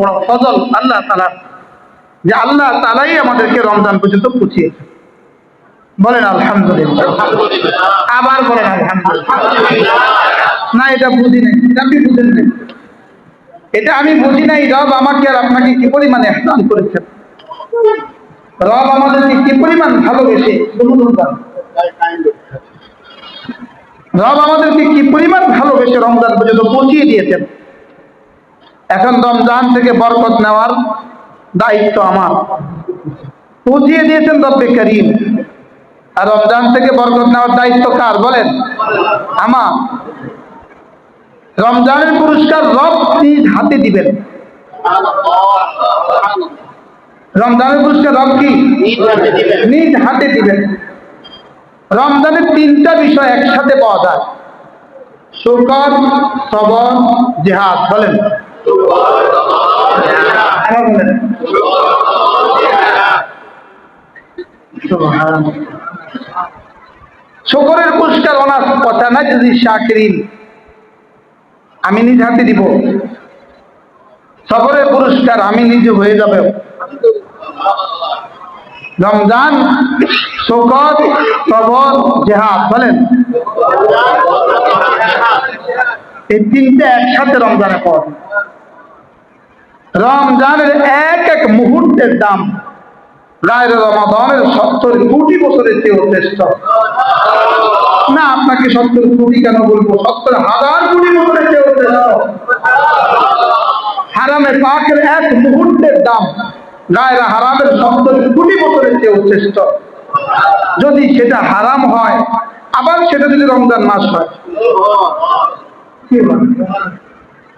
বড় ফজল আল্লাহ তালা যে আল্লাহ তালাই আমাদেরকে রমজান পর্যন্ত পুছিয়েছে বলেন আলহামদুলিল্লাহ। আবার বলেন আলহামদুলিল্লাহ। না, এটা বুঝি নাই। আপনি বুঝেন নাই। এটা আমি বুঝি নাই, রব আমাকে আর আপনাকে কি পরিমাণে স্নান করেছেন রব আমাদেরকে কি পরিমাণ ভালোবেসে রব আমাদেরকে কি পরিমাণ ভালোবেসে রমজান পর্যন্ত পৌঁছিয়ে দিয়েছেন? এখন রমজান থেকে বরকত নেওয়ার দায়িত্ব আমার। পৌঁছিয়ে দিয়েছেন রব্বে করিম। আর রমজান থেকে বরকত নেওয়ার দায়িত্ব কার? বলেন। আমার। রমজানের পুরস্কার রব নিজ হাতে দিবেন। রমজানের পুরস্কার রব কি? নিজ হাতে দিবেন। রমজানের তিনটা বিষয় একসাথে পাওয়া যায়। শুকর সবর জেহাদ। বলেন। আবার সুবহানাল্লাহ। পুরস্কার ওনার কথা না যদি শাকরিন। আমি নিজ হাতে দিব। সবরের পুরস্কার আমি নিজে হয়ে যাবে। রমজান, শোকত সবর জেহাদ, বলেন। এই তিনটা একসাথে রমজানে পড় রমজানের এক এক মুহূর্তের দাম গায়ের রমাদানের সত্তর কোটি বছরের চেয়েও শ্রেষ্ঠ। না, আপনাকে সত্তর কোটি কেন বলব? সত্তর হাজার কোটি বছরের চেয়েও শ্রেষ্ঠ। হারামে পাকের এক মুহূর্তের দাম গায়ের হারামের সত্তর কোটি বছরের চেয়েও শ্রেষ্ঠ। যদি সেটা হারাম হয়, আবার সেটা যদি রমজান মাস হয়?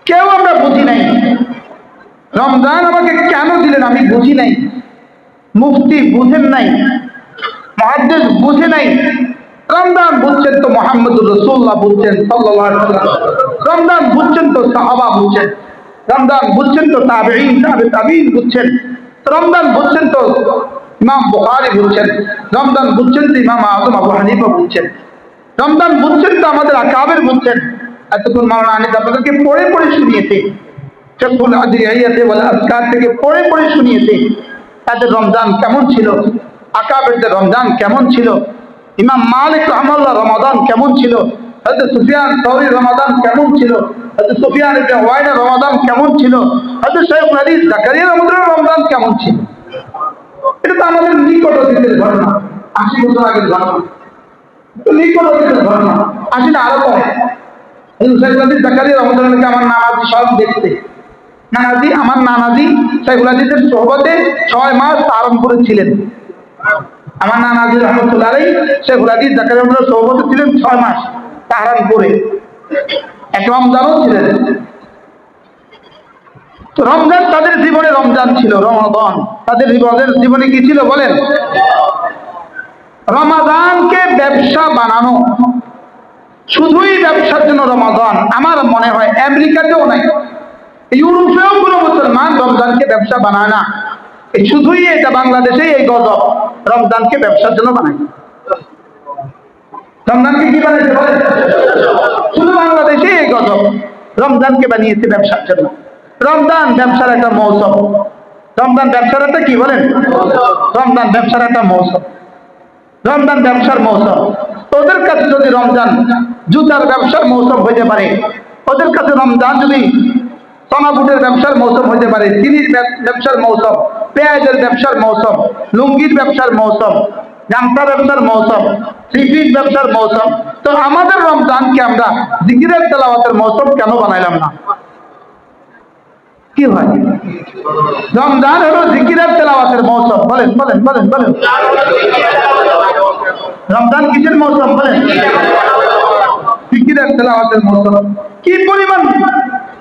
কেউ আমরা বুঝি নাই। রমজান আমাকে কেন দিলেন আমি বুঝি নাই। মুফতি বুঝেন নাই, মহাদ্দেশ বুঝে নাই। রমজান বুঝছেন তো মোহাম্মদুর রসুল্লাহ বুঝছেন সাল্লাল্লাহু রমজান বুঝছেন তো সাহাবা বুঝছেন। রমজান বুঝছেন তো তাবেঈন, তাবে তাবিঈন বুঝছেন। রমজান বুঝছেন তো ইমাম বুখারী বুঝছেন। রমজান বুঝছেন তো ইমাম আজম আবু হানিফা বুঝছেন। রমজান বুঝছেন তো আমাদের আকাবের বুঝছেন। এতক্ষণ মাওলানা আনিস আপনাদেরকে পড়ে পড়ে শুনিয়েছে। চকুল আদিয়াইয়াতে বলে আজকার থেকে পড়ে পড়ে শুনিয়েছে, তাদের রমজান কেমন ছিল? আকাবেরদের রমজান কেমন ছিল? ইমাম মালিক রহমাল্লাহ, রমাদান কেমন ছিল? হয়তো সুফিয়ান সৌরি রমাদান কেমন ছিল? হয়তো সুফিয়ান ওয়াইনা রমাদান কেমন ছিল? হয়তো শেখ নারী জাকারিয়া রহমতুল্লাহ রমজান কেমন ছিল? এটা তো আমাদের নিকট অতীতের ঘটনা। আশি বছর আগের ঘটনা। নিকট অতীতের ঘটনা। আসি না আরও শেখ নাজির জাকারিয়া রহমতুল্লাহকে আমার নানাজি সব দেখতে। নানাজি, আমার নানাজি শেখুল আজিজের সোহবতে ছয় মাস তারণপুরে ছিলেন আমার নানাজি রহমতুল্লাহ আলাই শেখুল আজিজ জাকারিয়া রহমতুল্লাহ সোহবতে ছিলেন ছয় মাস তাহারানপুরে এক রমজানও ছিলেন। তো রমজান তাদের জীবনে রমজান ছিল, রমাদান। তাদের জীবনের জীবনে কি ছিল বলেন? রমাদানকে ব্যবসা বানানো। শুধুই ব্যবসার জন্য রমাদান, আমার মনে হয়, আমেরিকাতেও নাই। ইউরোপেও কোনো মুসলমান রমজানকে ব্যবসা বানায় না। শুধুই এটা বাংলাদেশে এই গজব, রমজানকে ব্যবসার জন্য বানায়। রমজানকে কি বানাইছে বলেন? শুধু বাংলাদেশে এই গজব, রমজানকে বানিয়েছে ব্যবসার জন্য। রমজান ব্যবসার একটা মৌসুম। রমজান ব্যবসার একটা কি বলেন? রমজান ব্যবসার একটা মৌসুম। রমজান ব্যবসার মৌসুম। ওদের কাছে যদি রমজান জুতার ব্যবসার মৌসুম হইতে পারে, ওদের কাছে রমজান যদি সোনাবুটের ব্যবসার মৌসুম হতে পারে, চিনির ব্যবসার মৌসুম, পেঁয়াজের ব্যবসার মৌসুম, লুঙ্গির ব্যবসার মৌসুম, গামছা ব্যবসার মৌসুম থ্রিপিস ব্যবসার মৌসুম। তো আমাদের রমজানকে আমরা জিকিরের তেলাওয়াতের মৌসুম কেন বানাইলাম না? কি হয়? রমজান হলো জিকিরের তেলাওয়াতের মৌসুম। বলেন বলেন বলেন বলেন। রমজান কিসের মৌসুম? বলেন। জিকিরের তেলাওয়াতের মৌসুম। কি পরিমাণ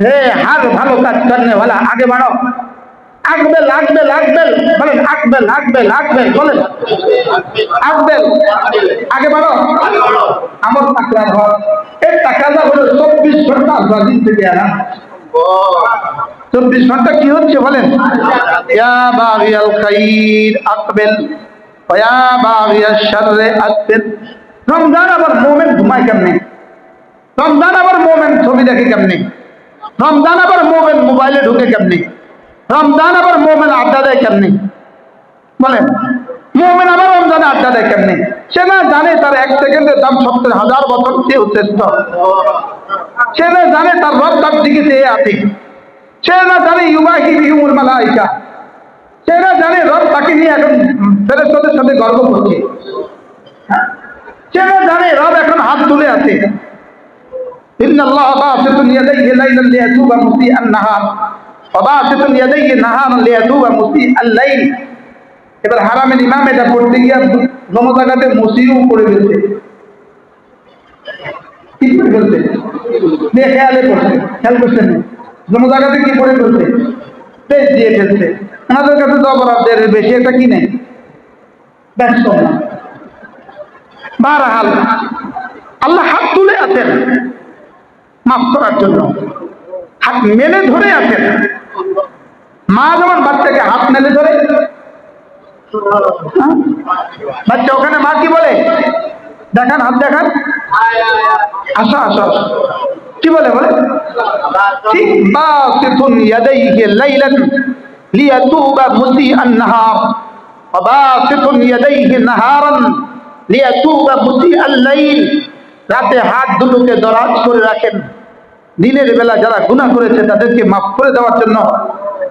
হে হাত ভালো কাজ করলে বলা আগে বাড়ো আকবেল আকবেল আকবেল, বলেন, আকবেল আকবেল আকবেল, বলেন। আকবেল, আগে বাড়ো আমার টাকা ঘর, এই টাকাটা হলো চব্বিশ ঘণ্টা ব্রাজিল থেকে আনা। চব্বিশ ঘণ্টা কি হচ্ছে বলেন? আকবেল। রমজান আবার মোমেন্ট ঘুমায় কেমনি? রমজান আবার মোমেন্ট ছবি দেখে কেমনি? রমজান আবার মোমেন মোবাইলে ঢুকে কেমনে? রমজান আবার মোমেন আড্ডা দেয় কেমনে? বলেন, মোমেন আবার রমজানে আড্ডা দেয় কেমনে? সে না জানে তার এক সেকেন্ডের দাম সত্তর হাজার বছর চেয়েও শ্রেষ্ঠ সে না জানে তার রব তার দিকে চেয়ে আছে। সে না জানে ইউবাহি বিহুমুল মালাইকা। সে না জানে রব তাকে নিয়ে এখন ফেরেস্তাদের সাথে গর্ব করছে। সে না জানে রব এখন হাত তুলে আছে। إن الله باسط يديه ليلا ليتوب مسيء النهار وباسط يديه نهارا ليتوب مسيء الليل এবার হারামের ইমাম এটা পড়তে গিয়ে জমজাগাতে মসিও করে ফেলছে কি করে ফেলছে দিয়ে খেয়ালে পড়ছে খেয়াল করছেন জমজাগাতে কি করে ফেলছে পেজ দিয়ে ফেলছে ওনাদের কাছে তো অপরাধের বেশি একটা কি নেই ব্যস্ত না বারহাল আল্লাহ হাত তুলে আছেন মাফ করার জন্য হাত মেলে ধরে আছেন মা যেমন বাচ্চাকে হাত মেলে ধরে হ্যাঁ? বাচ্চা ওখানে মা কি বলে দেখান হাত দেখান আসো আসো আসো। কি বলে বলে ঠিক বাসিতুন ইয়াদাইহি লাইলান লিয়াতুবা মুসিআন নাহার وباسط يديه نهارا ليتوب مسيء الليل রাতে হাত দুটোকে দরাজ করে রাখেন। দিনের বেলা যারা গুনাহ করেছে তাদেরকে মাফ করে দেওয়ার জন্য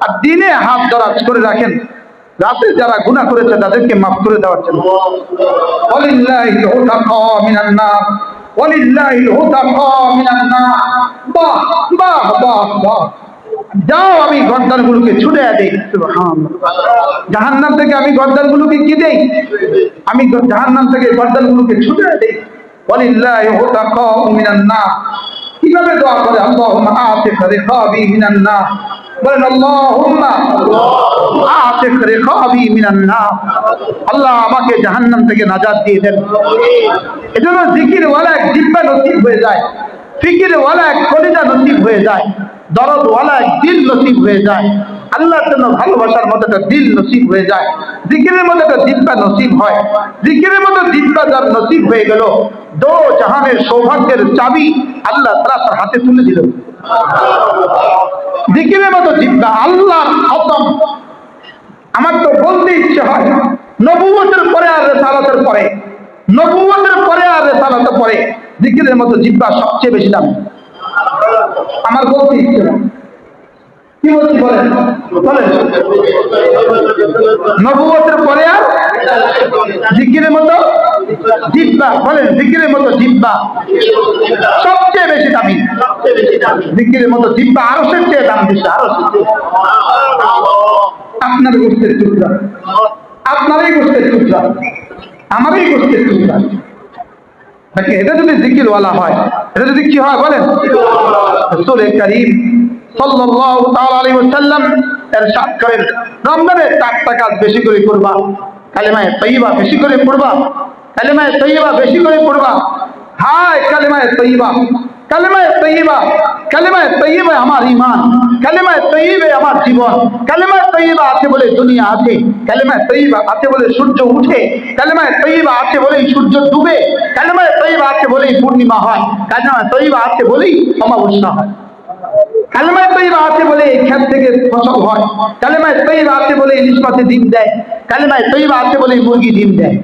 আর দিনে হাত দরাজ করে রাখেন। রাতে যারা গুনাহ করেছে তাদেরকে মাফ করে দেওয়ার জন্য। যাও আমি গর্দানগুলোকে ছুটে দিই। জাহান্নাম থেকে আমি গর্দানগুলোকে কি দেই? আমি জাহান্নাম থেকে গর্দানগুলোকে ছুটে দিই। ওয়ালিল্লাহি হুদাকা মিনান নার। কীভাবে দোয়া করে? আল্লাহুম্মা আতিক রিকাবি মিনান নার। বলেন, আল্লাহুম্মা আতিক রিকাবি মিনান নার। আল্লাহ আমাকে জাহান্নাম থেকে নাজাত দিয়ে দেন। এজন্য জিকির ওয়ালা এক জিব্বা নসিব হয়ে যায়। ফিকির ওয়ালা এক কলিজা নসিব হয়ে যায়। দরদ ওয়ালা এক দিল নসিব হয়ে যায়। আল্লাহর জন্য ভালোবাসার মতো একটা দিল নসিব হয়ে যায়। জিকিরের মতো একটা জিব্বা নসিব হয়। জিকিরের মতো জিব্বা যার নসিব হয়ে গেল দো জাহানের সৌভাগ্যের চাবি আল্লাহ তারা তার হাতে তুলে দিল। জিকিরের মতো জিব্বা, আল্লাহর খতম আমার তো বলতে ইচ্ছে হয়, নবুয়তের পরে আর রেসালতের পরে, নবুয়তের পরে আর রেসালতের পরে জিকিরের মতো জিব্বা সবচেয়ে বেশি দাম। আমার বলতে ইচ্ছে। কি বলছি বলেন? বলেন। নবুয়তের পরে আর জিকিরের মতো জিব্বা, বলেন, জিকিরের মতো জিব্বা। সবচেয়ে বেশি দামি। জিকিরের মতো জিব্বা আরও চেয়ে দাম বেশি আরও আপনার গোষ্ঠের টুকরা। আপনারই গোষ্ঠের টুকরা। আমারই গোষ্ঠের টুকরা। এটা যদি হয়, এটা যদি কি হয়, বলেন। করিম সাল্লাল্লাহু তাআলা আলাইহি ওয়াসাল্লাম করেন। রমজানে কাজ বেশি করে করবা, কালেমায়ে বেশি করে পড়বা। কালেমায়ে তৈয়বা বেশি করে পড়বা। হায়, কালেমায়ে তৈয়বা কালেমায়ে তৈয়বা কালেমায়ে তৈয়বা আমার ঈমান, কালেমায়ে তৈয়বে আমার জীবন, কালেমায়ে তৈয়বা আছে বলে দুনিয়া আছে, কালেমায়ে তৈয়বা আছে বলে সূর্য উঠে, কালেমায়ে তৈয়বা আছে বলেই সূর্য ডুবে, কালেমায়ে তৈয়বা আছে বলেই পূর্ণিমা হয়, কালেমায়ে তৈয়বা আছে বলেই অমাবস্যা হয়। কালেমায় তৈবা আছে বলে এই ক্ষেত থেকে ফসল হয়, কালেমায় তৈবা আছে বলে ইলিশ মাছে ডিম দেয়, কালেমায় তৈবা আছে বলে মুরগি ডিম দেয়।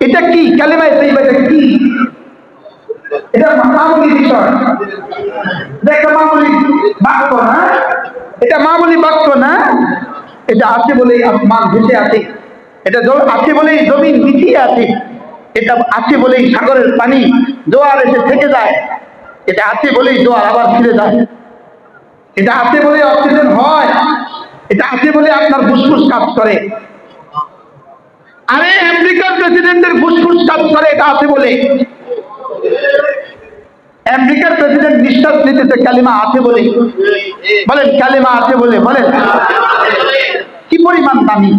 এটা কি? এটা মামুলি এটা আছে বলেই আসমান ভেসে আছে। এটা আছে বলেই জমিন মিশিয়ে আছে। এটা আছে বলেই সাগরের পানি জোয়ার এসে থেকে যায়। এটা আছে বলেই জোয়ার আবার ফিরে যায়। এটা আছে বলেই অক্সিজেন এটা আছে বলে আপনার ফুসফুস কাজ করে। আরে, আমেরিকার প্রেসিডেন্টের ফুসফুস কাজ করে, এটা আছে বলে। আমেরিকার প্রেসিডেন্ট নিঃশ্বাস নিতেছে, কালিমা আছে বলে। বলেন, কালিমা আছে বলে, বলেন। কি পরিমাণ দামি?